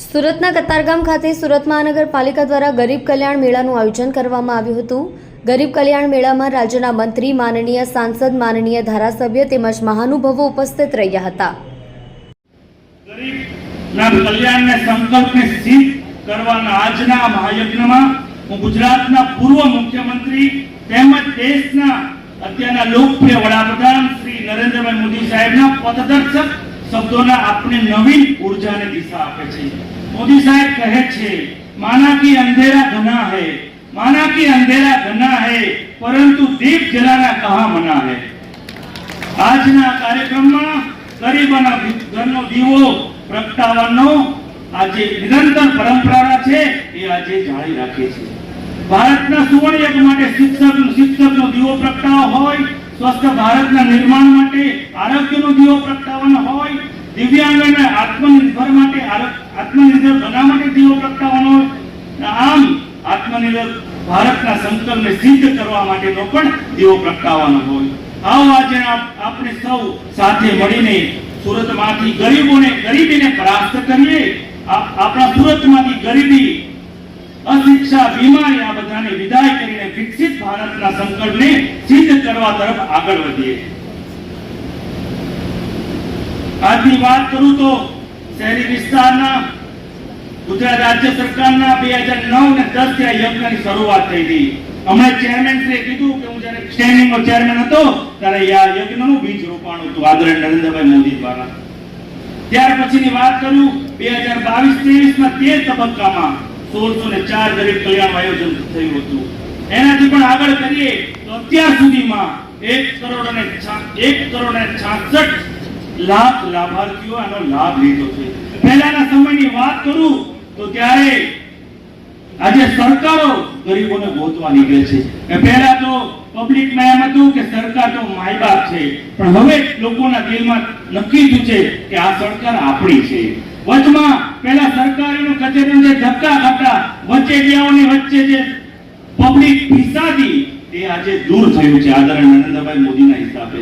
સુરતના કતારગામ ખાતે સુરત મહાનગરપાલિકા દ્વારા ગરીબ કલ્યાણ મેળાનું આયોજન કરવામાં આવ્યું હતું. ગરીબ કલ્યાણ મેળામાં રાજ્યના મંત્રી, માનનીય સાંસદ, માનનીય ધારાસભ્ય તેમજ મહાનુભાવો ઉપસ્થિત રહ્યા હતા. અત્યારના લોકપ્રિય વડાપ્રધાન શ્રી નરેન્દ્રભાઈ મોદી સાહેબના પથદર્શક શબ્દોના આપણે નવીન ઉર્જાને દિશા આપે છે. મોદી સાહેબ કહે છે, માના કી અંધેરા ઘના હે, માના કી અંધેરા ઘના હે, પરંતુ દીપ જલાના કહા મના હે. આજના કાર્યક્રમમાં ગરીબોના ઘરનો દીવો, પ્રગટાવવાનો આજે નિરંતર પરંપરા છે, એ આજે જાળવી રાખે છે. ભારતના સુવર્ણ માટે શિક્ષક શિક્ષકનો દીવો પ્રગટાવવો હોય, સ્વસ્થ ભારતના નિર્માણ માટે આરોગ્યનો દીવો પ્રગટાવવાનો દિવ્યાંગોને આત્મનિર્ભર માટે આત્મનિર્ભર બનવા માટે દીવો પ્રગટાવવાનો આમ આત્મનિર્ભર ભારતના સંકલ્પને સિદ્ધ કરવા માટેનો પણ દીવો પ્રગટાવવાનો હોય. આવો આજે આપણે સૌ સાથે મળીને સુરતમાંથી ગરીબોને ગરીબીને પ્રાપ્ત કરીએ. આપણા સુરતમાંથી ગરીબી, અશિક્ષા, બીમારી, આ બધાને વિદાય કરીને વિકસિત ભારતના સંકલ્પને સિદ્ધ કરવા તરફ આગળ વધીએ. આજની વાત કરું તો શહેરી વિસ્તારના ગુજરાત રાજ્ય સરકારના બે હજાર નવ ને દસ ત્યાં યજ્ઞની શરૂઆત થઈ હતી. હમણાં ચેરમેન શ્રી કીધું કે હું જ્યારે સ્ટેન્ડિંગ નો ચેરમેન હતો, ત્યારે આ યજ્ઞનું બીજ રોપાણ હતું આદરણીય નરેન્દ્રભાઈ મોદી દ્વારા. ત્યાર પછીની વાત કરું, બે હજાર બાવીસ ત્રેવીસ ના તે તબક્કામાં સોળસો ને ચાર ગરીબ કલ્યાણ આયોજન થયું હતું. એનાથી પણ આગળ કરીએ, તો અત્યાર સુધીમાં એક કરોડ અને એક કરોડ અને છાસઠ લાખ લાભાર્થીઓ આનો લાભ લીધો છે. પહેલાના સમયની વાત કરું તો ત્યારે આજે સરકારો ગરીબોને ગોતવા નીકળે છે. પહેલા તો પબ્લિકમાં એમ હતું કે સરકાર તો માય બાપ છે. પણ હવે લોકોના દિલમાં નક્કી થયું છે કે આ સરકાર આપણી છે. વચમાં પહેલા સરકારીનો કચેરીનું જે ધક્કા ખાતા વચેટિયાઓની વચ્ચે જે પબ્લિક ફિસાદી એ આજે દૂર થયું છે. આદરણીય નરેન્દ્રભાઈ મોદીના હિસાબે.